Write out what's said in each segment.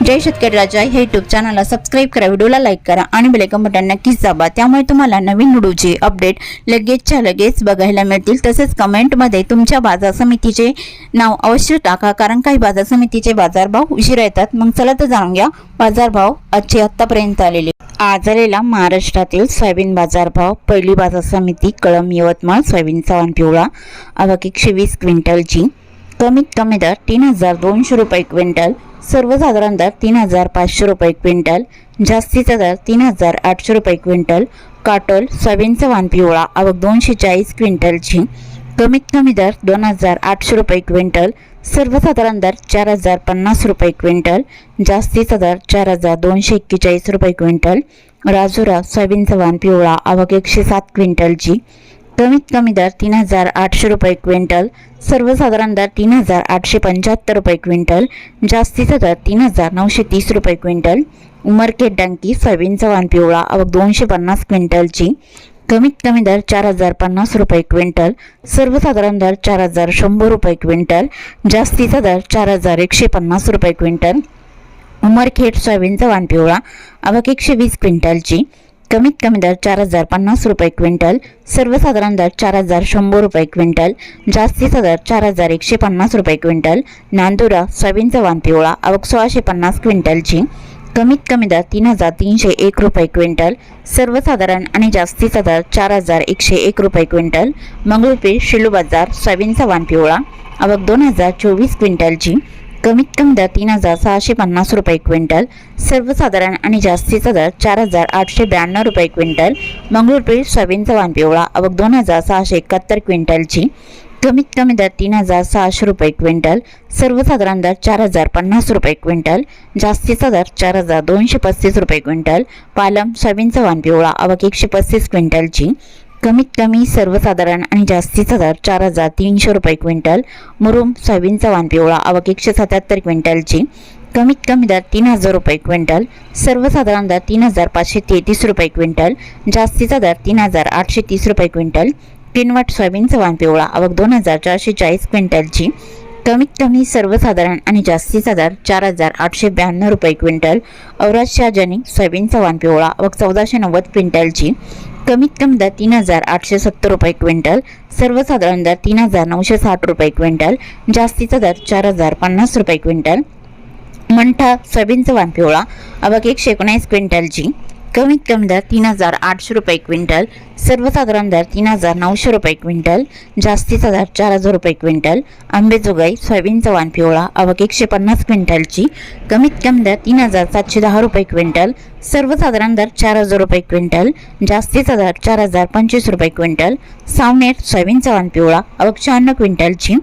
जय शेतकरी राजा हे यूट्यूब चॅनलला सबस्क्राईब करा व्हिडिओला लाईक करा आणि बेलेकन बटन नक्कीच दाबा. त्यामुळे तुम्हाला नवीन व्हिडिओचे अपडेट लगेचच्या लगेच बघायला मिळतील. तसेच कमेंटमध्ये तुमच्या बाजार समितीचे नाव अवश्य टाका कारण काही बाजार समितीचे बाजारभाव उशिरा येतात. मग चला तर जाणून घ्या बाजारभाव आजचे आत्तापर्यंत आलेले. आज आलेला महाराष्ट्रातील सोयाबीन बाजारभाव. पहिली बाजार समिती कळम यवतमाळ सोयाबीनचा वाण पिवळा. आवक एकशे वीस क्विंटलची. कमीत कमी दर तीन हजार दोनशे रुपये क्विंटल. सर्वसाधारण दर तीन हजार पाचशे रुपये क्विंटल जास्तीचा दर तीन हजार आठशे रुपये क्विंटल काटोल सोयाबीनचा वाण पिवळा आवक दोनशे चाळीस क्विंटलची. कमीत कमी दर दोन हजार आठशे रुपये क्विंटल सर्वसाधारण दर चार हजार पन्नास रुपये क्विंटल जास्तीचा दर चार हजार दोनशे एक्केचाळीस रुपये क्विंटल राजुरा सोयाबीनचा वाण पिवळा आवक एकशे सात क्विंटलची. कमीत कमी दर तीन हजार आठशे रुपये क्विंटल सर्वसाधारण दर तीन हजार आठशे पंच्याहत्तर रुपये क्विंटल जास्तीचा दर तीन हजार नऊशे तीस रुपये क्विंटल उमरखेड डंकी सोयाबीनचा वाण पिवळा अवघ दोनशे पन्नास क्विंटलची कमीत कमी दर चार हजार पन्नास रुपये क्विंटल सर्वसाधारण दर चार हजार शंभर रुपये क्विंटल जास्तीचा दर चार हजार एकशे पन्नास रुपये क्विंटल उमरखेड सोयाबीनचा वाण पिवळा अवघ एकशे वीस क्विंटलची कमीत कमी दर चार हजार पन्नास रुपये क्विंटल सर्वसाधारण दर चार हजार शंभर रुपये क्विंटल जास्तीचा दर चार हजार एकशे पन्नास रुपये क्विंटल नांदुरा सोयाबीनचा वाण पिवळा आवक सोळाशे पन्नास क्विंटलची. कमीत कमी दर तीन हजार तीनशे एक रुपये क्विंटल सर्वसाधारण आणि जास्तीचा दर चार हजार एकशे एक रुपये क्विंटल मंगळूरपीर शिलू बाजार सोयाबीनचा वाण पिवळा आवक दोन हजार चोवीस क्विंटलची. कमीत कमी दर तीन हजार सहाशे पन्नास रुपये क्विंटल सर्वसाधारण आणि जास्तीचा दर चार हजार आठशे ब्याण्णव रुपये क्विंटल मंगळूरपीर सोयाबीनचा वाण पिवळा अवघ दोन हजार सहाशे एकाहत्तर क्विंटलची. कमीत कमी दर तीन हजार सहाशे रुपये क्विंटल सर्वसाधारण दर चार हजार पन्नास रुपये क्विंटल जास्तीचा दर चार हजार दोनशे पस्तीस रुपये क्विंटल पालम सोयाबीनचा वाण पिवळा अवघ एकशे पस्तीस क्विंटलची. कमीत कमी सर्वसाधारण आणि जास्तीचा दर चार हजार तीनशे रुपये क्विंटल मुरुम सोयाबीनचा वाण पिवळा आवक एकशे सत्याहत्तर क्विंटलची. कमीत कमी दर तीन हजार रुपये क्विंटल सर्वसाधारण दर तीन हजार पाचशे तेहतीस रुपये क्विंटल जास्तीचा दर तीन हजार आठशे तीस रुपये क्विंटल किनवट सोयाबीनचा वाण पिवळा आवक दोन हजार चारशे चाळीस क्विंटलची. कमीत कमी सर्वसाधारण आणि जास्तीचा दर चार हजार आठशे ब्याण्णव रुपये क्विंटल औराज शाहजनी सोयाबीनचा वाण पिवळा आवक चौदाशे नव्वद क्विंटलची. कमीत कमी दर तीन हजार आठशे सत्तर रुपये क्विंटल सर्वसाधारण दर तीन हजार नऊशे साठ रुपये क्विंटल जास्तीचा दर चार हजार पन्नास रुपये क्विंटल. मंठा सोयाबीनचा वाण पिवळा अबक एकशे एकोणीस क्विंटलची. कमीत कमी दर तीन हजार आठशे रुपये क्विंटल सर्वसाधारण दर तीन हजार नऊशे रुपये क्विंटल जास्तीचा दर चार हजार रुपये क्विंटल आंबेजोगाई सोयाबीनचा वाण पिवळा आवक एकशे पन्नास क्विंटलची कमीत कमी दर तीन हजार सातशे दहा रुपये क्विंटल सर्वसाधारण दर चार हजार रुपये क्विंटल जास्तीचा दर चार हजार पंचवीस रुपये क्विंटल सावनेर सोयाबीनचा वाण पिवळा आवक शहाण्णव क्विंटलची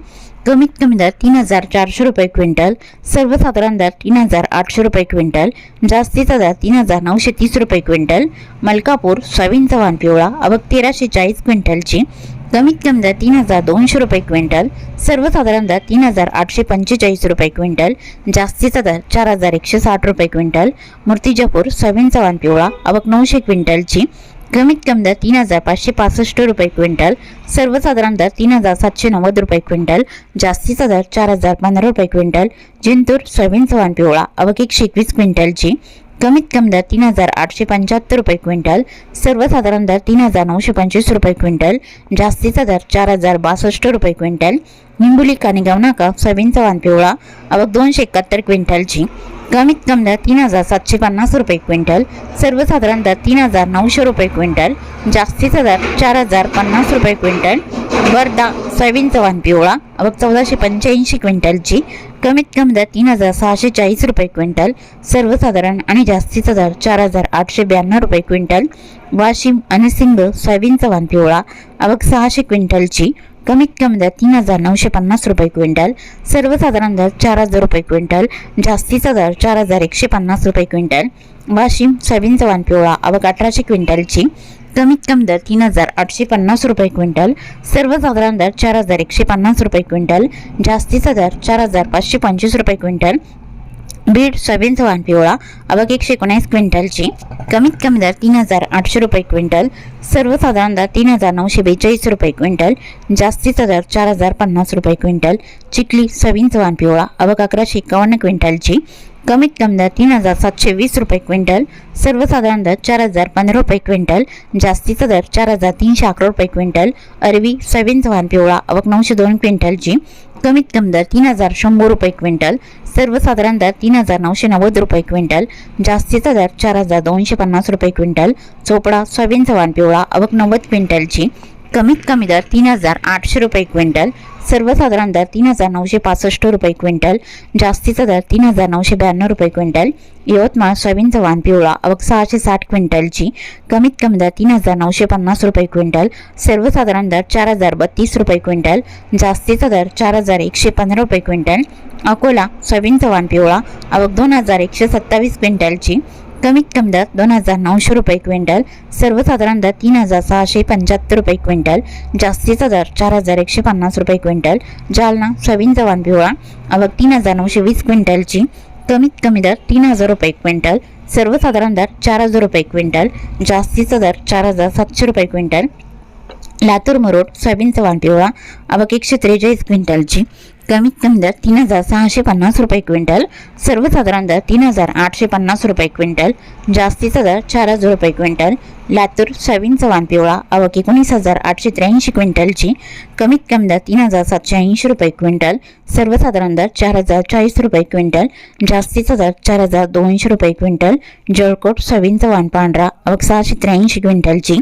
कमीत कमी दर तीन हजार चारशे रुपये क्विंटल सर्वसाधारण दर तीन हजार आठशे रुपये क्विंटल जास्तीचा दर तीन हजार नऊशे तीस रुपये क्विंटल मलकापूर सोयाबीनचा वाहन पिवळा अवघ तेराशे चाळीस क्विंटलची कमीत कमी दर तीन हजार दोनशे रुपये क्विंटल सर्वसाधारण दर तीन हजार आठशे पंचेचाळीस रुपये क्विंटल जास्तीचा दर चार हजार एकशे साठ रुपये क्विंटल मूर्तिजापूर सोयाबीनचा वाण पिवळा अवघ नऊशे क्विंटलची कमीत कमी दर तीन हजार पाचशे पासष्ट रुपये क्विंटल सर्वसाधारण दर तीन हजार सातशे नव्वद रुपये क्विंटल जास्तीचा दर चार हजार पंधरा रुपये क्विंटल जिंतूर सोयाबीन चव्हाण पिवळा आवक एकशे एकवीस क्विंटलची. कमीत कमी दर तीन हजार आठशे पंच्याहत्तर रुपये क्विंटल सर्वसाधारण दर तीन हजार नऊशे पंचवीस रुपये क्विंटल जास्तीचा दर चार हजार बासष्ट रुपये क्विंटल निंबुली कानेगाव नाका सोयाबीनचा वाण पिवळा आवक दोनशे एकाहत्तर क्विंटलची कमीत कमी दर तीन हजार सातशे पन्नास रुपये क्विंटल सर्वसाधारण दर तीन हजार नऊशे रुपये क्विंटल जास्तीचा दर चार हजार पन्नास रुपये क्विंटल वर्धा सोयाबीनचा वाण पिवळा आवक चौदाशे पंच्याऐंशी क्विंटलची कमीत कमी दर तीन हजार सहाशे चाळीस रुपये क्विंटल सर्वसाधारण आणि जास्तीचा दर चार हजार आठशे ब्याण्णव रुपये क्विंटल वाशिम आणि सिंग सोयाबीनचा वाण पिवळा आवक सहाशे क्विंटलची कमीत कमी दर तीन हजार नऊशे पन्नास रुपये क्विंटल सर्वसाधारण दर चार हजार रुपये क्विंटल जास्तीचा दर चार हजार एकशे पन्नास रुपये क्विंटल. वाशिम सोयाबीनचा वाण पिवळा अवघ अठराशे क्विंटलची. कमीत कमी दर तीन हजार आठशे पन्नास रुपये क्विंटल सर्वसाधारण दर चार हजार एकशे पन्नास रुपये क्विंटल जास्तीचा दर चार हजार पाचशे पंचवीस रुपये क्विंटल बीड सोयाबीनचा वाण पिवळा अवघ एकशे एकोणीस क्विंटलची कमीत कमी दर तीन हजार आठशे रुपये क्विंटल सर्वसाधारण दर तीन हजार नऊशे बेचाळीस रुपये क्विंटल जास्तीचा दर चार हजार पन्नास रुपये क्विंटल चिखली सोयाबीनचा वाण पिवळा अवघ अकराशे एकावन्न क्विंटलची कमीत कमी दर तीन हजार सातशे वीस रुपये क्विंटल सर्वसाधारण दर चार हजार पंधरा रुपये क्विंटल जास्तीचा दर चार हजार तीनशे अकरा रुपये क्विंटल अरवी सोयाबीन वाण पिवळा अवक नऊशे दोन क्विंटलची कमीत कमी दर तीन हजार शंभर रुपये क्विंटल सर्वसाधारण दर तीन हजार नऊशे नव्वद रुपये क्विंटल जास्तीचा दर चार हजार दोनशे पन्नास रुपये क्विंटल चोपडा सोयाबीन वाण पिवळा अवक नव्वद क्विंटलची कमीत कमी दर तीन हजार आठशे रुपये क्विंटल सर्वसाधारण दर तीन हजार नऊशे पासष्ट रुपये क्विंटल जास्तीचा दर तीन हजार नऊशे ब्याण्णव रुपये क्विंटल यवतमाळ सोयाबीनचा वाण पिवळा अवघ सहाशे साठ क्विंटलची कमीत कमी दर तीन हजार नऊशे पन्नास रुपये क्विंटल सर्वसाधारण दर चार हजार बत्तीस रुपये क्विंटल जास्तीचा दर चार हजार एकशे पंधरा रुपये क्विंटल अकोला सोयाबीनचा वाण पिवळा अवघ दोन हजार एकशे सत्तावीस क्विंटलची कमीत कमी दर दोन हजार नऊशे रुपये क्विंटल सर्वसाधारण दर तीन हजार सहाशे पंच्याहत्तर रुपये क्विंटल जास्तीचा दर चार हजार एकशे पन्नास रुपये क्विंटल जालना सोयाबीनचा वाण पिवळा अवघ तीन हजार नऊशे वीस क्विंटलची कमीत कमी दर तीन हजार रुपये क्विंटल सर्वसाधारण दर चार हजार रुपये क्विंटल जास्तीचा दर चार हजार सातशे रुपये क्विंटल. लातूर मरोड सोयाबीनचा वाण पिवळा अवघ एकशे त्रेचाळीस क्विंटलची कमीत कमी दर तीन हजार सहाशे पन्नास रुपये क्विंटल सर्वसाधारण दर तीन हजार आठशे पन्नास रुपये क्विंटल जास्तीचा दर चार हजार रुपये क्विंटल लातूर सोयाबीनचा वाण पिवळा अवक एकोणीस हजार आठशे त्र्याऐंशी क्विंटलची कमीत कमी दर तीन हजार सातशे ऐंशी रुपये क्विंटल सर्वसाधारण दर चार हजार चाळीस रुपये क्विंटल जास्तीचा दर चार हजार दोनशे रुपये क्विंटल जळकोट सोयाबीनचा वाण पांढरा अवघ सहाशे त्र्याऐंशी क्विंटलची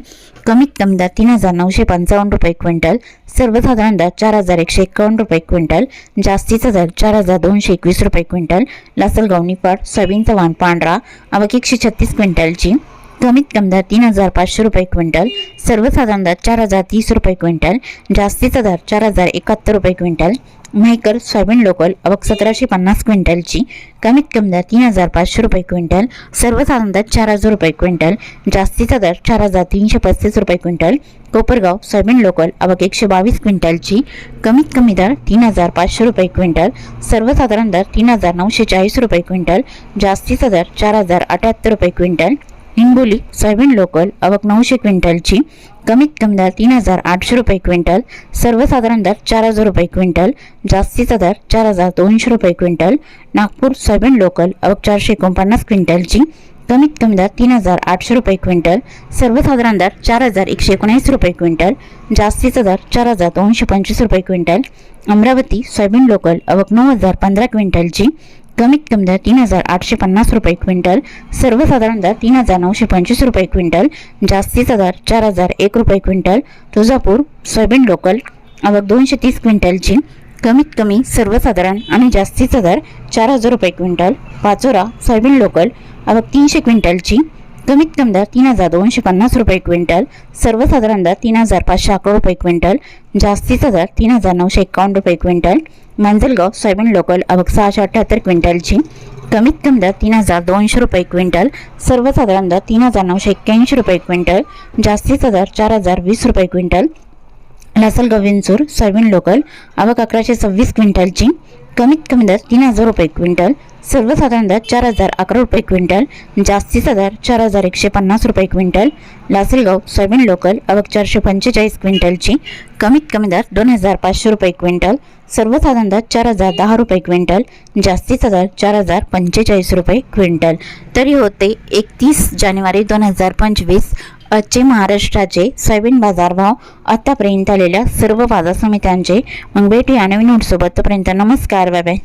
कमीत कमी दर तीन हजार नऊशे पंचावन्न रुपये क्विंटल सर्वसाधारण दर चार हजार एकशे एकावन्न रुपये क्विंटल जास्तीचा दर चार हजार दोनशे एकवीस रुपये क्विंटल लासलगाव निपाट सोयाबीनचा वाण पांढरा अवघ एकशे छत्तीस क्विंटलची. कमीत कमी दर तीन हजार पाचशे रुपये क्विंटल सर्वसाधारण दर चार हजार तीस रुपये क्विंटल जास्तीचा दर चार हजार एकाहत्तर रुपये क्विंटल मेहकर सोयाबीन लोकल अवघ सतराशे पन्नास क्विंटलची कमीत कमी दर तीन हजार पाचशे रुपये क्विंटल सर्वसाधारण दर चार हजार रुपये क्विंटल जास्तीचा दर चार हजार तीनशे पस्तीस रुपये क्विंटल कोपरगाव सोयाबीन लोकल अवघ एकशे बावीस क्विंटलची कमीत कमी दर तीन हजार पाचशे रुपये क्विंटल सर्वसाधारण दर तीन हजार नऊशे चाळीस रुपये क्विंटल जास्तीचा दर चार हजार अठ्याहत्तर रुपये क्विंटल हिंगोली सोयाबीन लोकल अवक नऊशे क्विंटलची कमीत कमी दर तीन हजार आठशे रुपये क्विंटल सर्वसाधारण दर चार हजार रुपये क्विंटल जास्तीचा दर चार हजार दोनशे रुपये क्विंटल नागपूर सोयाबीन लोकल अवक चारशे एकोणपन्नास क्विंटलची कमीत कमी दर तीन हजार आठशे रुपये क्विंटल सर्वसाधारण दर चार हजार एकशे एकोणीस रुपये क्विंटल जास्तीचा दर चार हजार दोनशे पंचवीस रुपये क्विंटल अमरावती सोयाबीन लोकल अवक नऊ हजार पंधरा क्विंटलची कमीत कमी दर तीन हजार आठशे पन्नास रुपये क्विंटल सर्वसाधारण दर तीन हजार नऊशे पंचवीस रुपये क्विंटल जास्तीचा दर चार हजार एक रुपये क्विंटल तुळजापूर सोयाबीन लोकल अवघ दोनशे तीस क्विंटलची कमीत कमी सर्वसाधारण आणि जास्तीचा दर चार हजार रुपये क्विंटल पाचोरा सोयाबीन लोकल अवघ तीनशे क्विंटलची कमीत कमी दर तीन हजार दोनशे पन्नास रुपये क्विंटल सर्वसाधारण दर तीन हजार पाचशे अकरा रुपये क्विंटल जास्तीचा दर तीन हजार नऊशे एकावन्न रुपये क्विंटल मांजलगाव सोयाबीन लोकल अवघ सहाशे अठ्ठ्याहत्तर क्विंटलची. कमीत कमी दर तीन हजार दोनशे रुपये क्विंटल सर्वसाधारण दर तीन हजार नऊशे एक्क्याऐंशी रुपये क्विंटल जास्तीचा दर चार हजार वीस रुपये quintal. Lasalgaon Vinchur soybean local अवक अकराशे सव्वीस क्विंटलची. कमीत कमी दर तीन हजार रुपये क्विंटल सर्वसाधारण दर चार हजार अकरा रुपये क्विंटल जास्तीचा दर चार हजार एकशे पन्नास रुपये क्विंटल लासलगाव सोयाबीन लोकल अवघ चारशे पंचेचाळीस क्विंटलची कमीत कमी दर दोन हजार पाचशे रुपये क्विंटल सर्वसाधारण दर चार हजार दहा रुपये क्विंटल जास्तीचा दर चार हजार पंचेचाळीस रुपये क्विंटल. तरी होते एकतीस जानेवारी दोन हजार पंचवीस आजचे महाराष्ट्राचे सोयाबीन बाजारभाव आतापर्यंत आलेल्या सर्व बाजार समित्यांचे मग भेटूया नवीन नोटसोबत तोपर्यंत नमस्कार बाय बाय